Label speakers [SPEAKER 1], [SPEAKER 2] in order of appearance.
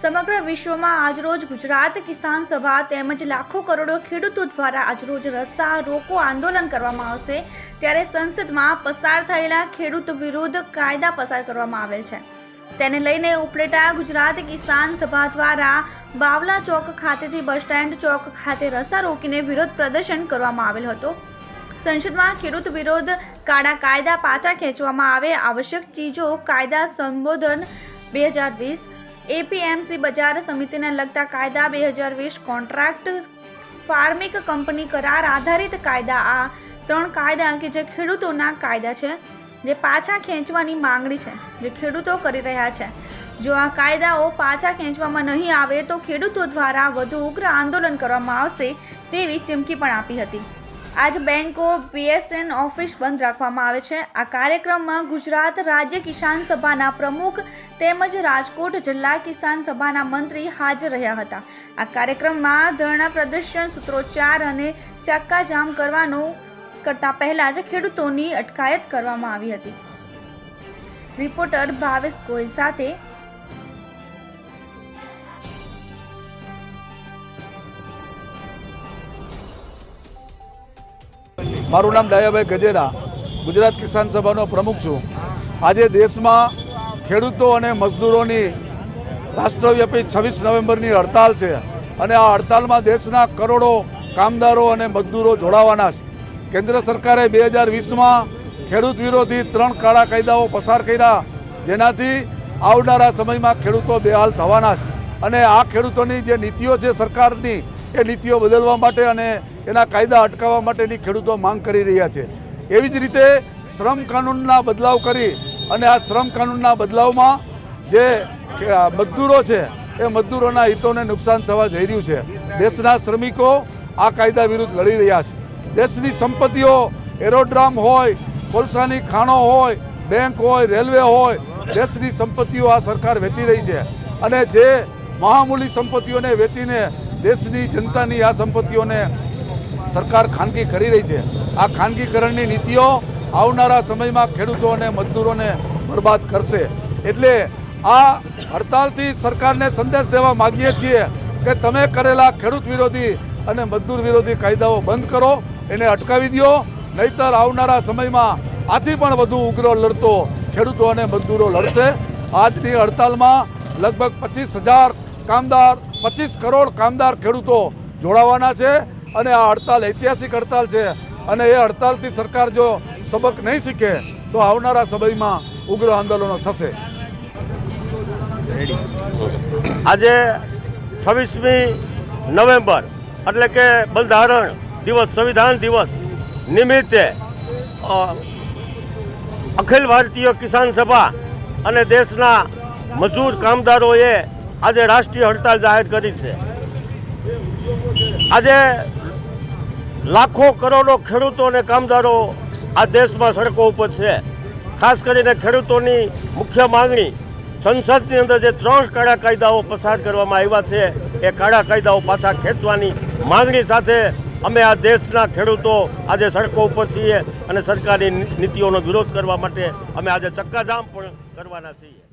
[SPEAKER 1] સમગ્ર વિશ્વમાં આજરોજ ગુજરાત કિસાન સભા તેમજ લાખો કરોડો ખેડૂતો દ્વારા આજરોજ રસ્તા રોકો આંદોલન કરવામાં આવશે. ત્યારે સંસદમાં પસાર થયેલા ખેડૂત વિરુદ્ધ કાયદા પસાર કરવામાં આવેલ છે. તેને લઈને ઉપલેટા ગુજરાત કિસાન સભા દ્વારા બાવલા ચોક ખાતેથી બસ સ્ટેન્ડ ચોક ખાતે રસ્તા રોકીને વિરોધ પ્રદર્શન કરવામાં આવેલ હતો. સંસદમાં ખેડૂત વિરોધ કાળા કાયદા પાછા ખેંચવામાં આવે આવશ્યક ચીજો કાયદા સંબોધન બે હજાર વીસ એપીએમસી બજાર સમિતિને લગતા કાયદા બે હજાર વીસ કોન્ટ્રાક્ટ ફાર્મિક કંપની કરાર આધારિત કાયદા. આ ત્રણ કાયદા કે જે ખેડૂતોના કાયદા છે, જે પાછા ખેંચવાની માંગણી છે, જે ખેડૂતો કરી રહ્યા છે. જો આ કાયદાઓ પાછા ખેંચવામાં નહીં આવે તો ખેડૂતો દ્વારા વધુ ઉગ્ર આંદોલન કરવામાં આવશે તેવી ચીમકી પણ આપી હતી. આજ બેંકો બીએસએન ઓફિસ બંધ રાખવામાં આવે છે. આ કાર્યક્રમમાં ગુજરાત રાજ્ય કિસાન સભાના પ્રમુખ તેમજ રાજકોટ જિલ્લા કિસાન સભાના મંત્રી હાજર રહ્યા હતા. આ કાર્યક્રમમાં ધરણા પ્રદર્શન, સૂત્રોચ્ચાર અને ચક્કાજામ કરવાનો કરતા પહેલા જ ખેડૂતોની અટકાયત કરવામાં આવી હતી. રિપોર્ટર ભાવેશ ગોયલ સાથે
[SPEAKER 2] મારું નામ દયાભાઈ ગજેરા. ગુજરાત કિસાન સભાનો પ્રમુખ છું. આજે દેશમાં ખેડૂતો અને મજદૂરોની રાષ્ટ્રવ્યાપી છવ્વીસ નવેમ્બરની હડતાલ છે અને આ હડતાલમાં દેશના કરોડો કામદારો અને મજદૂરો જોડાવાના છે. કેન્દ્ર સરકારે બે હજાર વીસમાં ખેડૂત વિરોધી ત્રણ કાળા કાયદાઓ પસાર કર્યા, જેનાથી આવનારા સમયમાં ખેડૂતો બેહાલ થવાના છે. અને આ ખેડૂતોની જે નીતિઓ છે સરકારની, એ નીતિઓ બદલવા માટે અને એના કાયદા અટકાવવા માટેની ખેડૂતો માંગ કરી રહ્યા છે. એવી જ રીતે શ્રમ કાનૂનના બદલાવ કરી અને આ શ્રમ કાનૂનના બદલાવમાં જે મજદૂરો છે, એ મજદૂરોના હિતોને નુકસાન થવા જઈ રહ્યું છે. દેશના શ્રમિકો આ કાયદા વિરુદ્ધ લડી રહ્યા છે. દેશની સંપત્તિઓ એરોડ્રામ હોય, કોલસાની ખાણો હોય, બેંક હોય, રેલવે હોય, દેશની સંપત્તિઓ આ સરકાર વેચી રહી છે. અને જે મહામૂલી સંપત્તિઓને વેચીને દેશની જનતાની આ સંપત્તિઓને સરકાર ખાનગી કરી રહી છે. આ ખાનગીકરણની નીતિઓ આવનારા સમયમાં ખેડૂતો અને મજદૂરોને બરબાદ કરશે. એટલે આ હડતાલથી સરકારને સંદેશ દેવા માગીએ છીએ કે તમે કરેલા ખેડૂત વિરોધી અને મજદૂર વિરોધી કાયદાઓ બંધ કરો, એને અટકાવી દો, નહીતર આવનારા સમયમાં આથી પણ વધુ ઉગ્ર લડતો ખેડૂતો અને મજદૂરો લડશે. આજની હડતાલમાં લગભગ પચીસ હજાર કામદાર, પચીસ કરોડ કામદાર ખેડૂતો જોડાવાના છે. અને આ હડતાલ ઐતિહાસિક હડતાલ છે અને એ હડતાલથી સરકાર જો સબક નહીં શીખે, તો આવનારા સમયમાં ઉગ્ર આંદોલનો થશે.
[SPEAKER 3] આજે છવ્વીસમી નવેમ્બર, એટલે કે બંધારણ દિવસ, સંવિધાન દિવસ નિમિત્તે અખિલ ભારતીય કિસાન સભા અને દેશના મજૂર કામદારોએ આજે રાષ્ટ્રીય હડતાલ જાહેર કરી છે. આજે લાખો કરોડો ખેડૂતો અને કામદારો આ દેશમાં સડકો ઉપર છે. ખાસ કરીને ખેડૂતોની મુખ્ય માંગણી સંસદની અંદર જે ત્રણ કાળા કાયદાઓ પસાર કરવામાં આવ્યા છે, એ કાળા કાયદાઓ પાછા ખેંચવાની માંગણી સાથે અમે આ દેશના ખેડૂતો આજે સડકો ઉપર છીએ અને સરકારી નીતિઓનો વિરોધ કરવા માટે અમે આજે ચક્કાજામ પણ કરવાના છીએ.